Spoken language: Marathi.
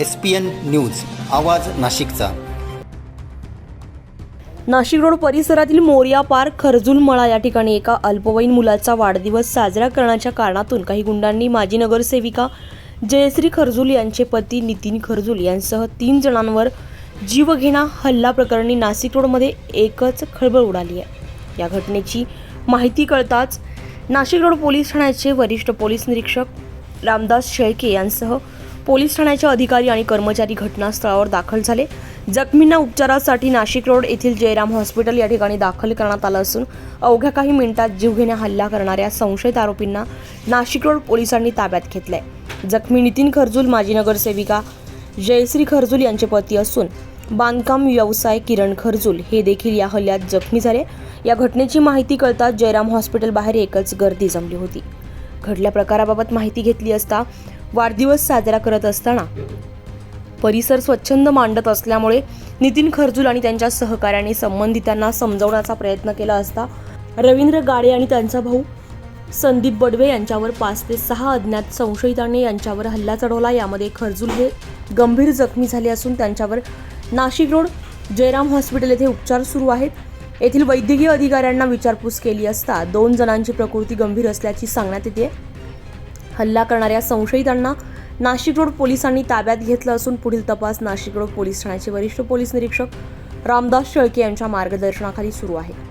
एस पी एन न्यूज आवाज नाशिकचा. नाशिक रोड परिसरातील मोरिया पार्क खरजूल मळा या ठिकाणी एका अल्पवयीन मुलाचा वाढदिवस साजरा करण्याच्या कारणातून काही गुंडांनी माजी नगरसेविका जयश्री खरजूल यांचे पती नितीन खरजूल यांसह तीन जणांवर जीवघेणा हल्ला प्रकरणी नाशिक रोडमध्ये एकच खळबळ उडाली आहे. या घटनेची माहिती कळताच नाशिक रोड पोलीस ठाण्याचे वरिष्ठ पोलीस निरीक्षक रामदास शेळके यांसह पोलीस ठाण्याचे अधिकारी आणि कर्मचारी घटनास्थळावर दाखल झाले. जखमींना उपचारासाठी नाशिक रोड येथील जयराम हॉस्पिटल या ठिकाणी दाखल करण्यात आलं असून अवघ्या काही मिनिटात जीवघेण्या हल्ला करणाऱ्या संशयित आरोपींना नाशिक रोड पोलिसांनी ताब्यात घेतलंय. जखमी नितीन खरजूल माजी नगरसेविका जयश्री खरजूल यांचे पती असून बांधकाम व्यवसाय किरण खरजूल हे देखील या हल्ल्यात जखमी झाले. या घटनेची माहिती कळताच जयराम हॉस्पिटल बाहेर एकच गर्दी जमली होती. घडल्या प्रकाराबाबत माहिती घेतली असता वाढदिवस साजरा करत असताना. परिसर स्वच्छंद मांडत असल्यामुळे नितीन खरजूल आणि त्यांच्या सहकाऱ्यांनी संबंधितांना समजवण्याचा प्रयत्न केला असता रवींद्र गाडे आणि त्यांचा भाऊ संदीप बडवे यांच्यावर पाच ते सहा अज्ञात संशयितांनी यांच्यावर हल्ला चढवला. यामध्ये खरजूल हे गंभीर जखमी झाले असून त्यांच्यावर नाशिक रोड जयराम हॉस्पिटल येथे उपचार सुरू आहेत. येथील वैद्यकीय अधिकाऱ्यांना विचारपूस केली असता दोन जणांची प्रकृती गंभीर असल्याची सांगण्यात येते. हल्ला करणाऱ्या संशयितांना नाशिक रोड पोलिसांनी ताब्यात घेतलं असून पुढील तपास नाशिक रोड पोलीस ठाण्याचे वरिष्ठ पोलीस निरीक्षक रामदास शेळके यांच्या मार्गदर्शनाखाली सुरू आहे.